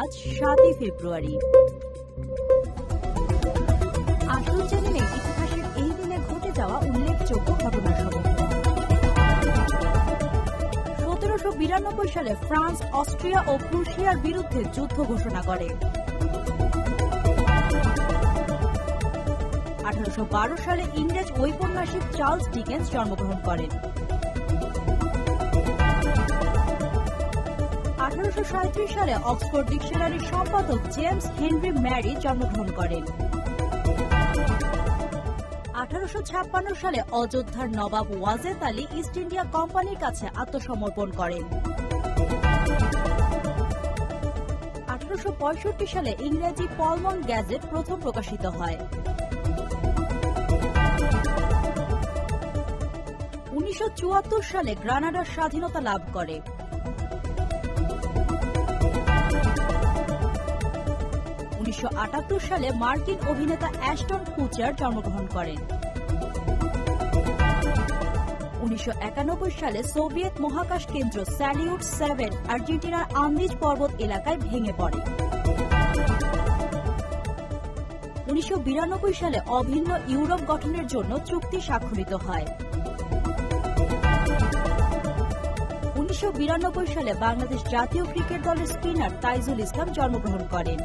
আজ সাতই ফেব্রুয়ারি। ইতিহাসের এই দিনে ঘটে যাওয়া উল্লেখযোগ্য সতেরোশো বিরানব্বই সালে ফ্রান্স, অস্ট্রিয়া ও প্রুশিয়ার বিরুদ্ধে যুদ্ধ ঘোষণা করে। আঠারোশো বারো সালে ইংরেজ ঔপন্যাসিক চার্লস ডিকেন্স জন্মগ্রহণ করেন। আঠারোশো সালে অক্সফোর্ড ডিকশনারির সম্পাদক জেমস হেনরি ম্যারি জন্মগ্রহণ করেন। আঠারোশো ছাপ্পান্ন সালে অযোধ্যার নবাব ওয়াজেদ আলী ইস্ট ইন্ডিয়া কোম্পানির কাছে আত্মসমর্পণ করেন। আঠারোশো পঁয়ষট্টি সালে ইংরেজি পলমন গ্যাজেট প্রথম প্রকাশিত হয়। উনিশশো চুয়াত্তর সালে গ্রানাডার স্বাধীনতা লাভ করে। উনিশশো সালে মার্কিন অভিনেতা অ্যাস্টন কুচার জন্মগ্রহণ করেন। উনিশশো একানব্বই সালে সোভিয়েত মহাকাশ কেন্দ্র স্যালিউট সেভেন আর্জেন্টিনার আন্দিজ পর্বত এলাকায় ভেঙে পড়ে। উনিশশো বিরানব্বই সালে অভিন্ন ইউরোপ গঠনের জন্য চুক্তি স্বাক্ষরিত হয়। উনিশশো বিরানব্বই সালে বাংলাদেশ জাতীয় ক্রিকেট দলের স্পিনার তাইজুল ইসলাম জন্মগ্রহণ করেন।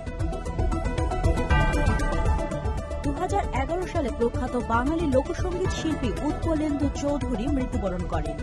সালে প্রখ্যাত বাঙালি লোকসঙ্গীত শিল্পী উৎপলেন্দু চৌধুরী মৃত্যুবরণ করেন।